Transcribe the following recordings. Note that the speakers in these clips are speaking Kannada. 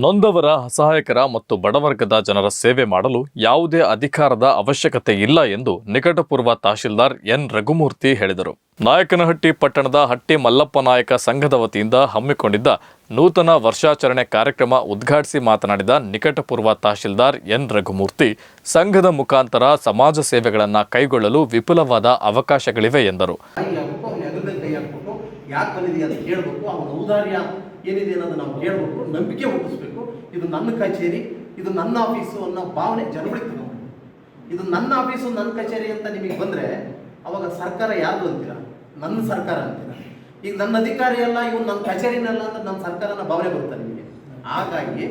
ನೊಂದವರ ಅಸಹಾಯಕರ ಮತ್ತು ಬಡವರ್ಗದ ಜನರ ಸೇವೆ ಮಾಡಲು ಯಾವುದೇ ಅಧಿಕಾರದ ಅವಶ್ಯಕತೆ ಇಲ್ಲ ಎಂದು ನಿಕಟಪೂರ್ವ ತಹಶೀಲ್ದಾರ್ ಎನ್. ರಘುಮೂರ್ತಿ ಹೇಳಿದರು. ನಾಯಕನಹಟ್ಟಿ ಪಟ್ಟಣದ ಹಟ್ಟಿ ಮಲ್ಲಪ್ಪ ನಾಯಕ ಸಂಘದ ವತಿಯಿಂದ ಹಮ್ಮಿಕೊಂಡಿದ್ದ ನೂತನ ವರ್ಷಾಚರಣೆ ಕಾರ್ಯಕ್ರಮ ಉದ್ಘಾಟಿಸಿ ಮಾತನಾಡಿದ ನಿಕಟಪೂರ್ವ ತಹಶೀಲ್ದಾರ್ ಎನ್. ರಘುಮೂರ್ತಿ, ಸಂಘದ ಮುಖಾಂತರ ಸಮಾಜ ಸೇವೆಗಳನ್ನು ಕೈಗೊಳ್ಳಲು ವಿಪುಲವಾದ ಅವಕಾಶಗಳಿವೆ ಎಂದರು. ಏನಿದೆ ಅನ್ನೋದು ನಾವು ಕೇಳಬೇಕು, ನಂಬಿಕೆ ಹುಟ್ಟಿಸ್ಬೇಕು ಇದು ನನ್ನ ಕಚೇರಿ, ಇದು ನನ್ನ ಆಫೀಸು ಅನ್ನೋ ಭಾವನೆ ಜನಗಳಿಗೆ ತಗೊಂಡು ಇದು ನನ್ನ ಆಫೀಸು, ನನ್ನ ಕಚೇರಿ ಅಂತ ನಿಮಗೆ ಬಂದರೆ, ಅವಾಗ ಸರ್ಕಾರ ಯಾರ್ದು ಅಂತೀರ? ನನ್ನ ಸರ್ಕಾರ ಅಂತೀರ? ಈಗ ನನ್ನ ಅಧಿಕಾರಿ ಅಲ್ಲ, ಇವನು ನನ್ನ ಕಚೇರಿನಲ್ಲ ಅಂತ ನನ್ನ ಸರ್ಕಾರನ ಭಾವನೆ ಬರುತ್ತೆ ನಿಮಗೆ? ಹಾಗಾಗಿ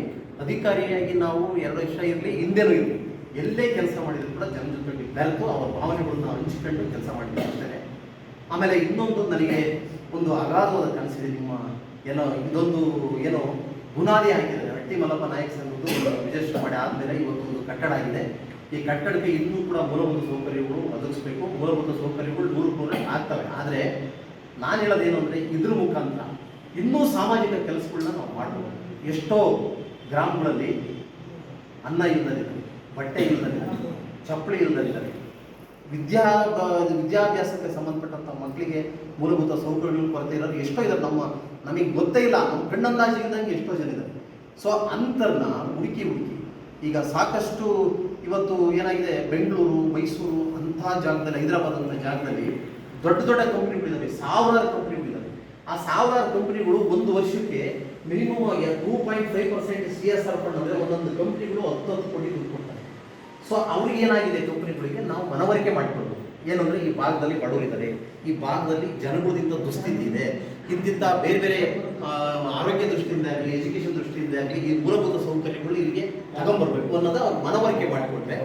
ಅಧಿಕಾರಿಯಾಗಿ ನಾವು ಎರಡು ವರ್ಷ ಇರಲಿ, ಹಿಂದೆನೂ ಇರಲಿ, ಎಲ್ಲೇ ಕೆಲಸ ಮಾಡಿದ್ರು ಕೂಡ ಜನ ಜೊತೆಗೆ ಬೆರೆತು ಅವರ ಭಾವನೆಗಳನ್ನ ಹಂಚಿಕೊಂಡು ಕೆಲಸ ಮಾಡಿ ಆಮೇಲೆ ಇನ್ನೊಂದು ನನಗೆ ಒಂದು ಅಗಾಧವಾದ ಕನಸಿದೆ ನಿಮ್ಮ ಏನೋ ಇದೊಂದು ಏನೋ ಬುನಾದಿ ಆಗಿದೆ ಹಟ್ಟಿ ಮಲ್ಲಪ್ಪ ನಾಯಕ್ ಸಂಘದ್ದು ರಿಜಿಸ್ಟರ್ ಮಾಡಿ ಆದಮೇಲೆ ಇವತ್ತು ಒಂದು ಕಟ್ಟಡ ಆಗಿದೆ. ಈ ಕಟ್ಟಡಕ್ಕೆ ಇನ್ನೂ ಕೂಡ ಮೂಲಭೂತ ಸೌಕರ್ಯಗಳು ಒದಗಿಸ್ಬೇಕು. ಮೂಲಭೂತ ಸೌಕರ್ಯಗಳು ನೂರು ನೂರ ಆಗ್ತವೆ. ಆದರೆ ನಾನು ಹೇಳೋದೇನು ಅಂದರೆ ಇದ್ರ ಮುಖಾಂತರ ಇನ್ನೂ ಸಾಮಾಜಿಕ ಕೆಲಸಗಳನ್ನ ನಾವು ಮಾಡ್ಬೋದು. ಎಷ್ಟೋ ಗ್ರಾಮಗಳಲ್ಲಿ ಅನ್ನ ಇಲ್ಲದಿದ್ದಾರೆ ಬಟ್ಟೆ ಇಲ್ಲದಿದ್ದಾರೆ ಚಪ್ಪಲಿ ಇಲ್ಲದಿದ್ದಾರೆ ವಿದ್ಯಾ ವಿದ್ಯಾಭ್ಯಾಸಕ್ಕೆ ಸಂಬಂಧಪಟ್ಟಂಥ ಮಕ್ಕಳಿಗೆ ಮೂಲಭೂತ ಸೌಕರ್ಯಗಳು, ಕೊರತೆ ಇರೋರು ಎಷ್ಟೋ ಇದ್ದಾರೆ ನಮ್ಮ, ನಮಗೆ ಗೊತ್ತೇ ಇಲ್ಲ. ನಮ್ಮ ಕಣ್ಣಂದಾಜಿಲ್ದಂಗೆ ಎಷ್ಟೋ ಜನ ಇದ್ದಾರೆ ಸೊ ಅಂತರ್ನ ಹುಡುಕಿ ಹುಡುಕಿ, ಈಗ ಸಾಕಷ್ಟು ಇವತ್ತು ಏನಾಗಿದೆ? ಬೆಂಗಳೂರು, ಮೈಸೂರು ಅಂಥ ಜಾಗದಲ್ಲಿ, ಹೈದರಾಬಾದ್ ಅಂತ ಜಾಗದಲ್ಲಿ ದೊಡ್ಡ ದೊಡ್ಡ ಕಂಪ್ನಿಗಳಿದ್ದಾವೆ ಸಾವಿರಾರು ಕಂಪ್ನಿಗಳಿದ್ದಾವೆ ಆ ಸಾವಿರಾರು ಕಂಪ್ನಿಗಳು ಒಂದು ವರ್ಷಕ್ಕೆ minimum two point five percent C S R fund ಅಂದರೆ ಒಂದೊಂದು ಕಂಪ್ನಿಗಳು ಹತ್ತು ಹತ್ತು ಕೋಟಿ ದುಡ್ಡು ಸೊ ಅವ್ರಿಗೆ ಏನಾಗಿದೆ ಕಂಪ್ನಿಗಳಿಗೆ ನಾವು ಮನವರಿಕೆ ಮಾಡಿಕೊಡ್ಬೋದು ಏನಂದ್ರೆ ಈ ಭಾಗದಲ್ಲಿ ಬಡವರಿದ್ದಾರೆ ಈ ಭಾಗದಲ್ಲಿ ಜನಗಳಿಂದ ದುಸ್ಥಿತಿ ಇದೆ. ಇಂತಿದ್ದ ಬೇರೆ ಬೇರೆ ಆರೋಗ್ಯ ದೃಷ್ಟಿಯಿಂದ ಆಗಲಿ ಎಜುಕೇಶನ್ ದೃಷ್ಟಿಯಿಂದ ಆಗಲಿ, ಈ ಮೂಲಭೂತ ಸೌಕರ್ಯಗಳು ಇಲ್ಲಿಗೆ ತಗೊಂಡ್ಬರ್ಬೇಕು ಅನ್ನೋದು ಅವ್ರು ಮನವರಿಕೆ ಮಾಡಿಕೊಟ್ರೆ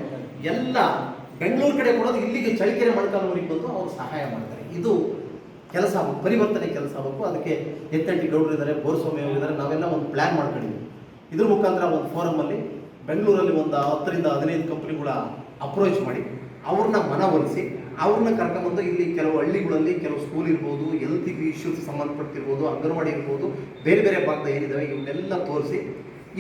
ಎಲ್ಲ ಬೆಂಗಳೂರು ಕಡೆ ಕೊಡೋದು ಇಲ್ಲಿಗೆ ಚಳಿಕೆರೆ ಮೊಳಕಾಲ್ವರೆಗೆ ಬಂದು ಅವ್ರು ಸಹಾಯ ಮಾಡ್ತಾರೆ. ಇದು ಕೆಲಸ ಆಗಬೇಕು, ಪರಿವರ್ತನೆ ಕೆಲಸ ಆಗಬೇಕು. ಅದಕ್ಕೆ ಎತ್ತಂಟಿ ಗೌಡರು ಇದ್ದಾರೆ ಅವರಿದ್ದಾರೆ ನಾವೆಲ್ಲ ಒಂದು ಪ್ಲ್ಯಾನ್ ಮಾಡ್ಕೊಂಡಿದ್ವಿ ಇದ್ರ ಮುಖಾಂತರ ಒಂದು ಫೋರಮಲ್ಲಿ ಬೆಂಗಳೂರಲ್ಲಿ ಒಂದು ಹತ್ತರಿಂದ ಹದಿನೈದು ಕಂಪ್ನಿಗಳ ಅಪ್ರೋಚ್ ಮಾಡಿ, ಅವ್ರನ್ನ ಮನವೊಲಿಸಿ, ಅವ್ರನ್ನ ಕರ್ಕೊಂಬಂದು ಇಲ್ಲಿ ಕೆಲವು ಹಳ್ಳಿಗಳಲ್ಲಿ ಕೆಲವು ಸ್ಕೂಲ್ ಇರ್ಬೋದು ಹೆಲ್ತ್ ಇಶ್ಯೂಸ್ ಸಂಬಂಧಪಟ್ಟಿರ್ಬೋದು, ಅಂಗನವಾಡಿ ಇರ್ಬೋದು, ಬೇರೆ ಬೇರೆ ಭಾಗದ ಏನಿದಾವೆ, ಇವನ್ನೆಲ್ಲ ತೋರಿಸಿ,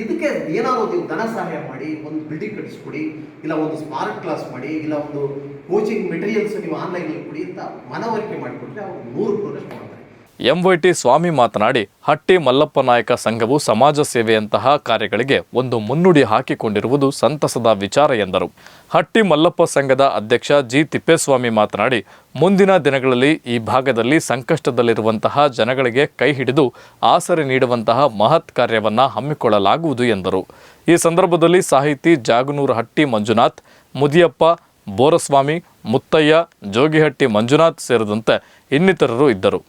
ಇದಕ್ಕೆ ಏನಾದರೂ ನೀವು ಧನ ಸಹಾಯ ಮಾಡಿ, ಒಂದು ಬಿಲ್ಡಿಂಗ್ ಕಟ್ಟಿಸ್ಕೊಡಿ, ಇಲ್ಲ ಒಂದು ಸ್ಮಾರ್ಟ್ ಕ್ಲಾಸ್ ಮಾಡಿ, ಇಲ್ಲ ಒಂದು ಕೋಚಿಂಗ್ ಮೆಟೀರಿಯಲ್ಸ್ ನೀವು ಆನ್ಲೈನಲ್ಲಿ ಕೊಡಿ ಅಂತ ಮನವರಿಕೆ ಮಾಡಿಕೊಟ್ರೆ ಅವ್ರು ನೂರು ಪ್ರೊಡಕ್ಟ್ ಮಾಡ್ತಾರೆ. ಎಂವೈಟಿ ಸ್ವಾಮಿ ಮಾತನಾಡಿ, ಹಟ್ಟಿ ಮಲ್ಲಪ್ಪ ನಾಯಕ ಸಂಘವು ಸಮಾಜ ಸೇವೆಯಂತಹ ಕಾರ್ಯಗಳಿಗೆ ಒಂದು ಮುನ್ನುಡಿ ಹಾಕಿಕೊಂಡಿರುವುದು ಸಂತಸದ ವಿಚಾರ ಎಂದರು. ಹಟ್ಟಿ ಮಲ್ಲಪ್ಪ ಸಂಘದ ಅಧ್ಯಕ್ಷ ಜಿ. ತಿಪ್ಪೇಸ್ವಾಮಿ ಮಾತನಾಡಿ, ಮುಂದಿನ ದಿನಗಳಲ್ಲಿ ಈ ಭಾಗದಲ್ಲಿ ಸಂಕಷ್ಟದಲ್ಲಿರುವಂತಹ ಜನಗಳಿಗೆ ಕೈ ಹಿಡಿದು ಆಸರೆ ನೀಡುವಂತಹ ಮಹತ್ ಕಾರ್ಯವನ್ನು ಹಮ್ಮಿಕೊಳ್ಳಲಾಗುವುದು ಎಂದರು. ಈ ಸಂದರ್ಭದಲ್ಲಿ ಸಾಹಿತಿ ಜಾಗನೂರು ಹಟ್ಟಿ ಮಂಜುನಾಥ್, ಮುದಿಯಪ್ಪ, ಬೋರಸ್ವಾಮಿ, ಮುತ್ತಯ್ಯ, ಜೋಗಿಹಟ್ಟಿ ಮಂಜುನಾಥ್ ಸೇರಿದಂತೆ ಇನ್ನಿತರರು ಇದ್ದರು.